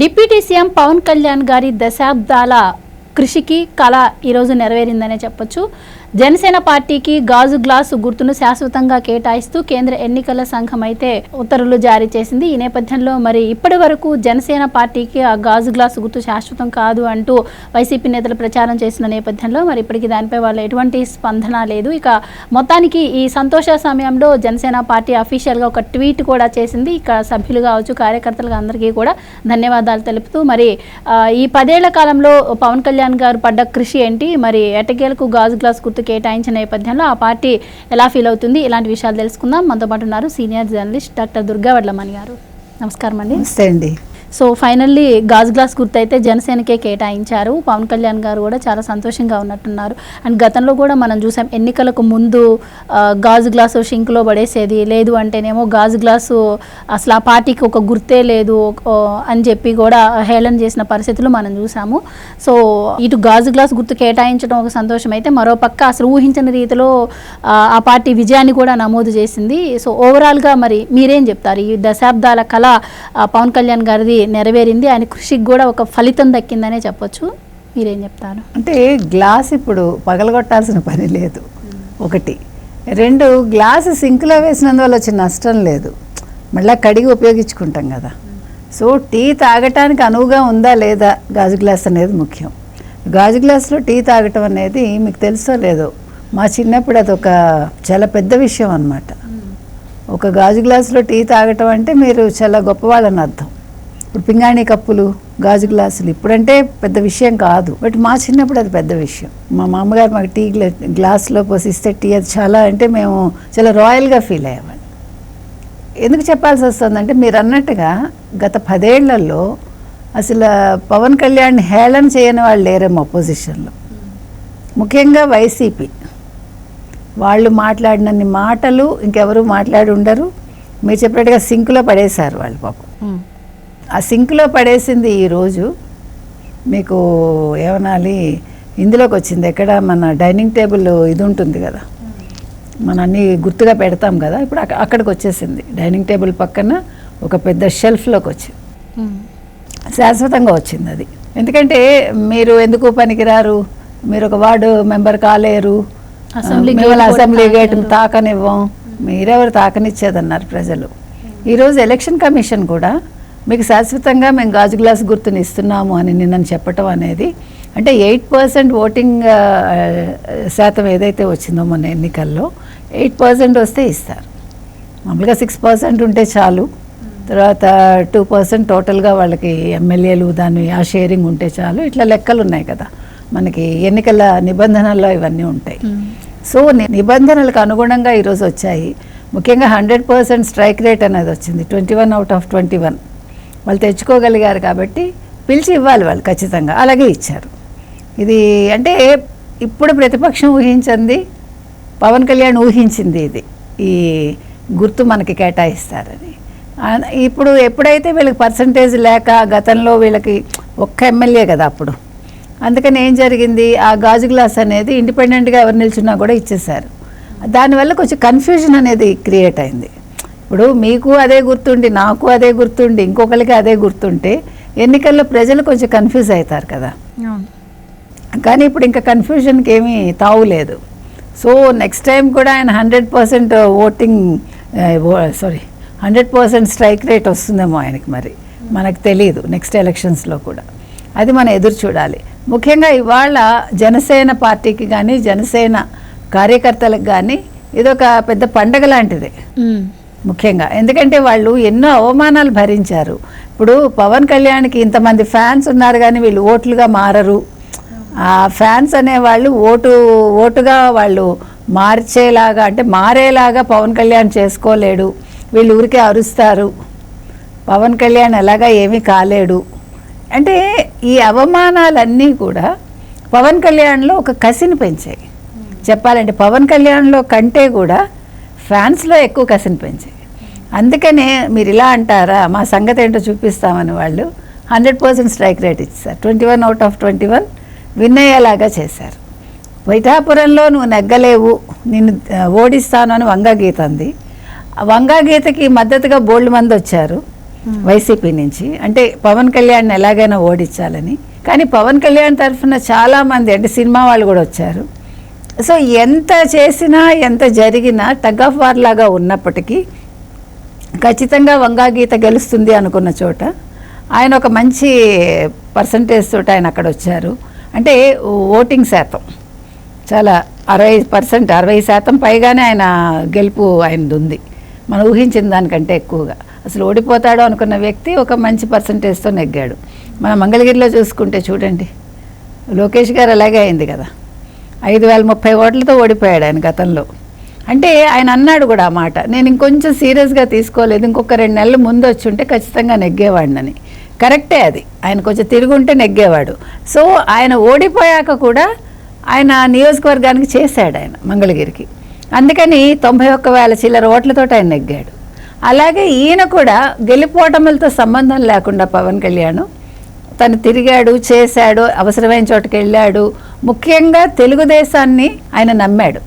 Deputy CM Pawan Kalyan గారి దశాబ్దాల కృషికి కళ ఈరోజు నెరవేరిందనే చెప్పొచ్చు. జనసేన పార్టీకి గాజు గ్లాసు గుర్తును శాశ్వతంగా కేటాయిస్తూ కేంద్ర ఎన్నికల సంఘం అయితే ఉత్తర్వులు జారీ చేసింది. ఈ నేపథ్యంలో మరి ఇప్పటి వరకు జనసేన పార్టీకి ఆ గాజు గ్లాసు గుర్తు శాశ్వతం కాదు అంటూ వైసీపీ నేతలు ప్రచారం చేసిన నేపథ్యంలో మరి ఇప్పటికి దానిపై వాళ్ళు ఎటువంటి స్పందన లేదు. ఇక మొత్తానికి ఈ సంతోష సమయంలో జనసేన పార్టీ అఫీషియల్గా ఒక ట్వీట్ కూడా చేసింది. ఇక సభ్యులు కావచ్చు కార్యకర్తలుగా అందరికీ కూడా ధన్యవాదాలు తెలుపుతూ మరి ఈ పదేళ్ళ కాలంలో పవన్ కళ్యాణ్ గారు పడ్డ కృషి ఏంటి? మరి ఎటకేలకు గాజు గ్లాస్ గుర్తు కేటాయించిన నేపథ్యంలో ఆ పార్టీ ఎలా ఫీల్ అవుతుంది? ఇలాంటి విషయాలు తెలుసుకుందాం. మనతో పాటు ఉన్నారు senior journalist doctor Durga Vadlamani గారు. నమస్కారం అండి నమస్తే అండి. సో ఫైనల్లీ గాజు గ్లాస్ గుర్తయితే జనసేనకే కేటాయించారు. పవన్ కళ్యాణ్ గారు కూడా చాలా సంతోషంగా ఉన్నట్టున్నారు. అండ్ గతంలో కూడా మనం చూసాం ఎన్నికలకు ముందు గాజు గ్లాసు షింక్లో పడేసేది లేదు అంటేనేమో గాజు గ్లాసు అసలు ఆ పార్టీకి ఒక గుర్తే లేదు అని చెప్పి కూడా హేళన చేసిన పరిస్థితులు మనం చూసాము. సో ఇటు గాజు గ్లాస్ గుర్తు కేటాయించడం ఒక సంతోషం అయితే మరోపక్క అసలు ఊహించని రీతిలో ఆ, పార్టీ విజయాన్ని కూడా నమోదు చేసింది. సో ఓవరాల్గా మరి మీరేం చెప్తారు? ఈ దశాబ్దాల కళ పవన్ కళ్యాణ్ గారిది నెరవేరింది. ఆయన కృషికి కూడా ఒక ఫలితం దక్కిందనే చెప్పొచ్చు. మీరేం చెప్తారు? అంటే గ్లాస్ ఇప్పుడు పగలగొట్టాల్సిన పని లేదు. ఒకటి. రెండు గ్లాస్ సింక్లో వేసినందువల్ల వచ్చిన నష్టం లేదు. మళ్ళీ కడిగి ఉపయోగించుకుంటాం కదా. సో టీ తాగటానికి అనువుగా ఉందా లేదా గాజు గ్లాస్ అనేది ముఖ్యం. గాజు గ్లాస్లో టీ తాగటం అనేది మీకు తెలుసో లేదో మా చిన్నప్పుడు అది ఒక చాలా పెద్ద విషయం అన్నమాట. ఒక గాజు గ్లాసులో టీ తాగటం అంటే మీరు చాలా గొప్పవాళ్ళని అర్థం. ఇప్పుడు పింగాణి కప్పులు గాజు గ్లాసులు ఇప్పుడంటే పెద్ద విషయం కాదు. బట్ మా చిన్నప్పుడు అది పెద్ద విషయం. మా మామగారు మాకు టీ గ్లా గ్లాస్లో పోసిస్తే టీ అది చాలా అంటే మేము చాలా రాయల్గా ఫీల్ అయ్యేవాళ్ళం. ఎందుకు చెప్పాల్సి వస్తుందంటే మీరు అన్నట్టుగా గత పదేళ్ళలో అసలు పవన్ కళ్యాణ్ హేళన చేయని వాళ్ళు లేరేమో అపోజిషన్లో ముఖ్యంగా వైసీపీ. వాళ్ళు మాట్లాడినన్ని మాటలు ఇంకెవరు మాట్లాడి ఉండరు మీరు చెప్పినట్టుగా సింకులో పడేశారు వాళ్ళు పాపం. ఆ సింక్లో పడేసింది ఈరోజు మీకు ఏమనాలి? ఇందులోకి వచ్చింది. ఎక్కడ మన డైనింగ్ టేబుల్ ఇది ఉంటుంది కదా. మన అన్ని గుర్తుగా పెడతాం కదా. ఇప్పుడు అక్క- అక్కడికి వచ్చేసింది. డైనింగ్ టేబుల్ పక్కన ఒక పెద్ద షెల్ఫ్లోకి వచ్చింది శాశ్వతంగా వచ్చింది అది. ఎందుకంటే మీరు ఎందుకు పనికిరారు? మీరు ఒక వార్డు మెంబర్ కాలేరు. అసెంబ్లీ మిమ్మల్ని గేట్ అసెంబ్లీ. తాకనివ్వం. మీరెవరు తాకనిచ్చేదన్నారు ప్రజలు? ఈరోజు ఎలక్షన్ కమిషన్ కూడా మీకు శాశ్వతంగా మేము గాజు గ్లాస్ గుర్తుని ఇస్తున్నాము అని నిన్న చెప్పటం అనేది అంటే ఎయిట్ పర్సెంట్ ఓటింగ్ శాతం ఏదైతే వచ్చిందో మన ఎన్నికల్లో ఎయిట్ పర్సెంట్ వస్తే ఇస్తారు. మామూలుగా సిక్స్ పర్సెంట్ ఉంటే చాలు. తర్వాత టూ పర్సెంట్ టోటల్గా వాళ్ళకి ఎమ్మెల్యేలు దాన్ని ఆ షేరింగ్ ఉంటే చాలు. ఇట్లా లెక్కలు ఉన్నాయి కదా. మనకి ఎన్నికల నిబంధనల్లో ఇవన్నీ ఉంటాయి. సో నిబంధనలకు అనుగుణంగా ఈరోజు వచ్చాయి. ముఖ్యంగా హండ్రెడ్ పర్సెంట్ స్ట్రైక్ రేట్ అనేది వచ్చింది. Twenty one out of twenty one. వాళ్ళు తెచ్చుకోగలిగారు కాబట్టి పిలిచి ఇవ్వాలి వాళ్ళు ఖచ్చితంగా. అలాగే ఇచ్చారు. ఇది అంటే ఇప్పుడు ప్రతిపక్షం ఊహించింది పవన్ కళ్యాణ్ ఊహించింది ఇది. ఈ గుర్తు మనకి కేటాయిస్తారని. ఇప్పుడు ఎప్పుడైతే వీళ్ళకి పర్సంటేజ్ లేక గతంలో వీళ్ళకి ఒక్క ఎమ్మెల్యే కదా అప్పుడు. అందుకని ఏం జరిగింది? ఆ గాజు గ్లాస్ అనేది ఇండిపెండెంట్గా ఎవరు నిల్చున్నా కూడా ఇచ్చేశారు. దానివల్ల కొంచెం కన్ఫ్యూజన్ అనేది క్రియేట్ అయింది. ఇప్పుడు మీకు అదే గుర్తుండి నాకు అదే గుర్తుండి ఇంకొకరికి అదే గుర్తుంటే ఎన్నికల్లో ప్రజలు కొంచెం కన్ఫ్యూజ్ అవుతారు కదా. కానీ ఇప్పుడు ఇంకా కన్ఫ్యూజన్కి ఏమీ తావులేదు సో నెక్స్ట్ టైం కూడా ఆయన hundred percent voting sorry hundred percent strike rate వస్తుందేమో ఆయనకి మరి. మనకు తెలియదు నెక్స్ట్ ఎలక్షన్స్లో కూడా. అది మనం ఎదురు చూడాలి. ముఖ్యంగా ఇవాళ జనసేన పార్టీకి కానీ జనసేన కార్యకర్తలకు కానీ ఇదొక పెద్ద పండగ లాంటిది. ముఖ్యంగా. ఎందుకంటే వాళ్ళు ఎన్నో అవమానాలు భరించారు. ఇప్పుడు పవన్ కళ్యాణ్కి ఇంతమంది ఫ్యాన్స్ ఉన్నారు కానీ వీళ్ళు ఓట్లుగా మారరు. ఆ ఫ్యాన్స్ అనేవాళ్ళు ఓటు ఓటుగా వాళ్ళు మార్చేలాగా అంటే మారేలాగా పవన్ కళ్యాణ్ చేసుకోలేడు. వీళ్ళు ఊరికే అరుస్తారు. పవన్ కళ్యాణ్ ఎలాగా ఏమీ కాలేడు. అంటే ఈ అవమానాలన్నీ కూడా పవన్ కళ్యాణ్లో ఒక కసిని పెంచాయి. చెప్పాలంటే పవన్ కళ్యాణ్లో కంటే కూడా ఫ్యాన్స్లో ఎక్కువ కసిని పెంచాయి అందుకనే మీరు ఇలా అంటారా మా సంగతి ఏంటో చూపిస్తామని వాళ్ళు హండ్రెడ్ పర్సెంట్ స్ట్రైక్ రేట్ ఇచ్చారు twenty one out of twenty one win అయ్యేలాగా చేశారు. వైఠాపురంలో నువ్వు నెగ్గలేవు నిన్ను ఓడిస్తాను అని వంగా గీత అంది. వంగగీతకి వంగా గీతకి మద్దతుగా బోల్డ్ మంది వచ్చారు వైసీపీ నుంచి. అంటే పవన్ కళ్యాణ్ ఎలాగైనా ఓడించాలని. కానీ పవన్ కళ్యాణ్ తరఫున చాలామంది అంటే సినిమా వాళ్ళు కూడా వచ్చారు. సో ఎంత చేసినా ఎంత జరిగినా టగ్ ఆఫ్ వార్ లాగా ఉన్నప్పటికీ ఖచ్చితంగా వంగా గీత గెలుస్తుంది అనుకున్న చోట ఆయన ఒక మంచి పర్సంటేజ్ తోటి ఆయన అక్కడ వచ్చారు. అంటే ఓటింగ్ శాతం చాలా అరవై పర్సెంట్ అరవై శాతం పైగానే ఆయన గెలుపు ఆయనది ఉంది మనం ఊహించిన దానికంటే ఎక్కువగా. అసలు ఓడిపోతాడు అనుకున్న వ్యక్తి ఒక మంచి పర్సంటేజ్తో నెగ్గాడు. మన మంగళగిరిలో చూసుకుంటే చూడండి లోకేష్ గారు అలాగే అయింది కదా. ఐదు వేల ముప్పై ఓట్లతో ఓడిపోయాడు ఆయన గతంలో. అంటే ఆయన అన్నాడు కూడా ఆ మాట నేను ఇంకొంచెం సీరియస్గా తీసుకోలేదు ఇంకొక రెండు నెలలు ముందు వచ్చి ఉంటే ఖచ్చితంగా నెగ్గేవాడినని. కరెక్టే అది ఆయన కొంచెం తిరుగుంటే నెగ్గేవాడు. సో ఆయన ఓడిపోయాక కూడా ఆయన నియోజకవర్గానికి చేశాడు ఆయన మంగళగిరికి. అందుకని తొంభై ఒక్క వేల చిల్లర ఓట్లతో ఆయన నెగ్గాడు. అలాగే ఈయన కూడా గెలిపోవటములతో సంబంధం లేకుండా పవన్ కళ్యాణ్ తను తిరిగాడు చేశాడు అవసరమైన చోటుకి వెళ్ళాడు ముఖ్యంగా తెలుగుదేశాన్ని ఆయన నమ్మాడు.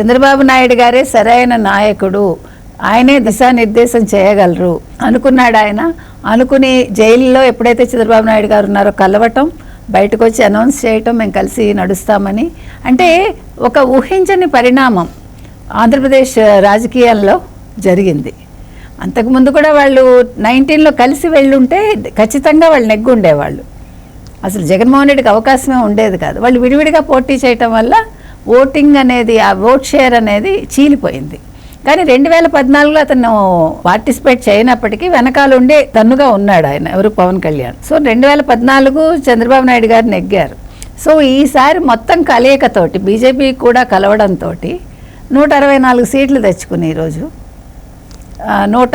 చంద్రబాబు నాయుడు గారే సరైన నాయకుడు. ఆయనే దిశానిర్దేశం చేయగలరు. అనుకున్నాడు ఆయన. అనుకుని జైల్లో ఎప్పుడైతే చంద్రబాబు నాయుడు గారు ఉన్నారో కలవటం బయటకు వచ్చి అనౌన్స్ చేయటం మేము కలిసి నడుస్తామని. అంటే ఒక ఊహించని పరిణామం ఆంధ్రప్రదేశ్ రాజకీయాల్లో జరిగింది. అంతకుముందు కూడా వాళ్ళు నైన్టీన్లో కలిసి వెళ్ళుంటే ఖచ్చితంగా వాళ్ళు నెగ్గుండేవాళ్ళు. అసలు జగన్మోహన్ రెడ్డికి అవకాశమే ఉండేది కాదు. వాళ్ళు విడివిడిగా పోటీ చేయటం వల్ల ఓటింగ్ అనేది ఆ ఓట్ షేర్ అనేది చీలిపోయింది. కానీ రెండు వేల పద్నాలుగులో అతను పార్టిసిపేట్ చేయనప్పటికీ వెనకాల ఉండే తన్నుగా ఉన్నాడు ఆయన ఎవరు? పవన్ కళ్యాణ్. సో రెండు వేల పద్నాలుగు చంద్రబాబు నాయుడు గారు నెగ్గారు సో ఈసారి మొత్తం కలయికతోటి బీజేపీ కూడా కలవడంతో నూట అరవై నాలుగు సీట్లు తెచ్చుకుని ఈరోజు. నూట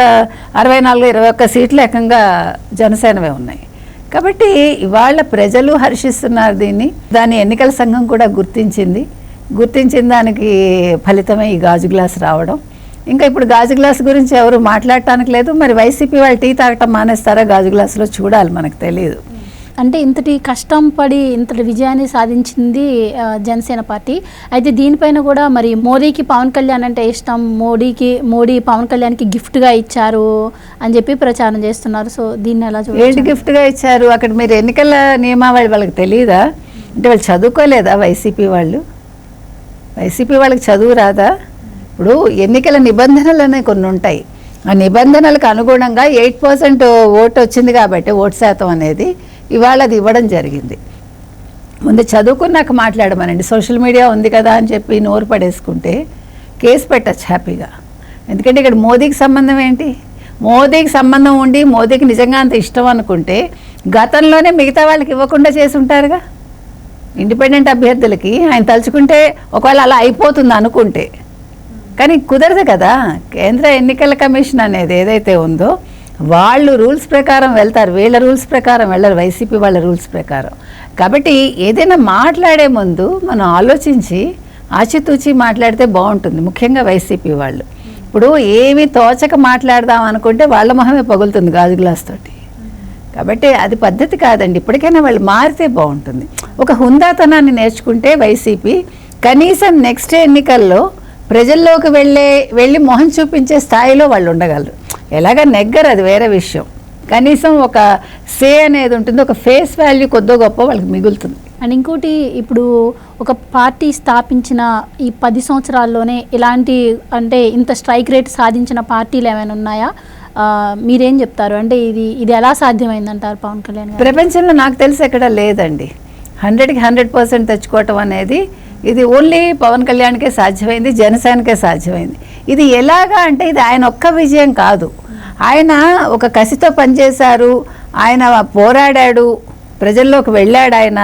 అరవై నాలుగు ఇరవై ఒక్క సీట్లు ఏకంగా జనసేనవే ఉన్నాయి. కాబట్టి ఇవాళ ప్రజలు హర్షిస్తున్నారు దీన్ని. దాని ఎన్నికల సంఘం కూడా గుర్తించింది. గుర్తించిన దానికి ఫలితమే ఈ గాజు గ్లాస్ రావడం. ఇంకా ఇప్పుడు గాజు గ్లాస్ గురించి ఎవరు మాట్లాడటానికి లేదు. మరి వైసీపీ వాళ్ళు టీ తాగటం మానేస్తారా గాజు గ్లాసులో? చూడాలి మనకు తెలియదు అంటే ఇంతటి కష్టం పడి ఇంతటి విజయాన్ని సాధించింది జనసేన పార్టీ. అయితే దీనిపైన కూడా మరి మోడీకి పవన్ కళ్యాణ్ అంటే ఇష్టం మోడీకి మోడీ పవన్ కళ్యాణ్కి గిఫ్ట్గా ఇచ్చారు అని చెప్పి ప్రచారం చేస్తున్నారు. సో దీన్ని ఎలా ఏంటి గిఫ్ట్గా ఇచ్చారు? అక్కడ మీరు ఎన్నికల నియమావళి వాళ్ళకి తెలియదా అంటే వాళ్ళు చదువుకోలేదా వైసీపీ వాళ్ళు? వైసీపీ వాళ్ళకి చదువు రాదా? ఇప్పుడు ఎన్నికల నిబంధనలు అనేవి కొన్ని ఉంటాయి. ఆ నిబంధనలకు అనుగుణంగా ఎయిట్ పర్సెంట్ ఓటు వచ్చింది కాబట్టి ఓటు శాతం అనేది ఇవాళ అది ఇవ్వడం జరిగింది. ముందు చదువుకున్నాక మాట్లాడమనండి. సోషల్ మీడియా ఉంది కదా అని చెప్పి నోరు పడేసుకుంటే కేసు పెట్టచ్చు హ్యాపీగా. ఎందుకంటే ఇక్కడ మోదీకి సంబంధం ఏంటి? మోదీకి సంబంధం ఉండి మోదీకి నిజంగా అంత ఇష్టం అనుకుంటే గతంలోనే మిగతా వాళ్ళకి ఇవ్వకుండా చేసి ఉంటారుగా? ఇండిపెండెంట్ అభ్యర్థులకి ఆయన తలుచుకుంటే ఒకవేళ అలా అయిపోతుంది అనుకుంటే. కానీ కుదరదు కదా? కేంద్ర ఎన్నికల కమిషన్ అనేది ఏదైతే ఉందో వాళ్ళు రూల్స్ ప్రకారం వెళ్తారు వీళ్ళ రూల్స్ ప్రకారం వెళ్ళరు వైసీపీ వాళ్ళ రూల్స్ ప్రకారం. కాబట్టి ఏదైనా మాట్లాడే ముందు మనం ఆలోచించి ఆచితూచి మాట్లాడితే బాగుంటుంది. ముఖ్యంగా వైసీపీ వాళ్ళు. ఇప్పుడు ఏమి తోచక మాట్లాడదాం అనుకుంటే వాళ్ళ మొహమే పగులుతుంది గాజు గ్లాస్ తోటి. కాబట్టి అది పద్ధతి కాదండి. ఇప్పటికైనా వాళ్ళు మారితే బాగుంటుంది. ఒక హుందాతనాన్ని నేర్చుకుంటే వైసీపీ కనీసం నెక్స్ట్ ఎన్నికల్లో ప్రజల్లోకి వెళ్ళే వెళ్ళి మొహం చూపించే స్థాయిలో వాళ్ళు ఉండగలరు. ఎలాగ నెగ్గరు అది వేరే విషయం. కనీసం ఒక సే అనేది ఉంటుంది ఒక ఫేస్ వాల్యూ కొద్దో గొప్ప వాళ్ళకి మిగులుతుంది. అండ్ ఇంకోటి ఇప్పుడు ఒక పార్టీ స్థాపించిన ఈ పది సంవత్సరాల్లోనే ఇలాంటి అంటే ఇంత స్ట్రైక్ రేట్ సాధించిన పార్టీలు ఏమైనా ఉన్నాయా? మీరేం చెప్తారు? అంటే ఇది ఇది ఎలా సాధ్యమైందంటారు పవన్ కళ్యాణ్ ప్రపంచంలో నాకు తెలిసి ఎక్కడ లేదండి. హండ్రెడ్కి హండ్రెడ్ పర్సెంట్ తెచ్చుకోవటం అనేది ఇది ఓన్లీ పవన్ కళ్యాణ్కే సాధ్యమైంది జనసేనకే సాధ్యమైంది. ఇది ఎలాగా అంటే ఇది ఆయన ఒక్క విజయం కాదు. ఆయన ఒక కసితో పనిచేశారు ఆయన పోరాడాడు ప్రజల్లోకి వెళ్ళాడు ఆయన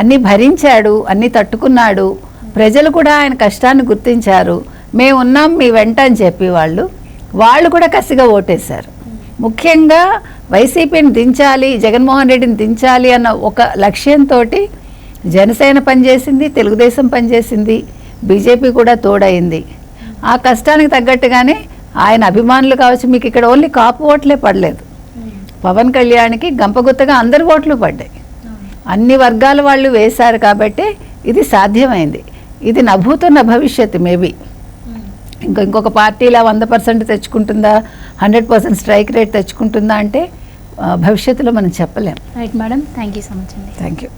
అన్నీ భరించాడు అన్నీ తట్టుకున్నాడు. ప్రజలు కూడా ఆయన కష్టాన్ని గుర్తించారు. మేము ఉన్నాం మీ వెంట అని చెప్పి వాళ్ళు వాళ్ళు కూడా కసిగా ఓటేశారు. ముఖ్యంగా వైసీపీని దించాలి జగన్మోహన్ రెడ్డిని దించాలి అన్న ఒక లక్ష్యంతో జనసేన పనిచేసింది తెలుగుదేశం పనిచేసింది బీజేపీ కూడా తోడైంది ఆ కష్టానికి తగ్గట్టుగానే ఆయన అభిమానులు కావచ్చు మీకు ఇక్కడ ఓన్లీ కాపు ఓట్లే పడలేదు. పవన్ కళ్యాణ్కి గంపగుత్తగా అందరి ఓట్లు పడ్డాయి. అన్ని వర్గాల వాళ్ళు వేశారు కాబట్టి ఇది సాధ్యమైంది. ఇది నభూతున్న భవిష్యత్తు మేబీ. ఇంకో ఇంకొక పార్టీలా వంద పర్సెంట్ తెచ్చుకుంటుందా హండ్రెడ్ పర్సెంట్ స్ట్రైక్ రేట్ తెచ్చుకుంటుందా అంటే భవిష్యత్తులో మనం చెప్పలేం. Right madam thank you so much అండి. Thank you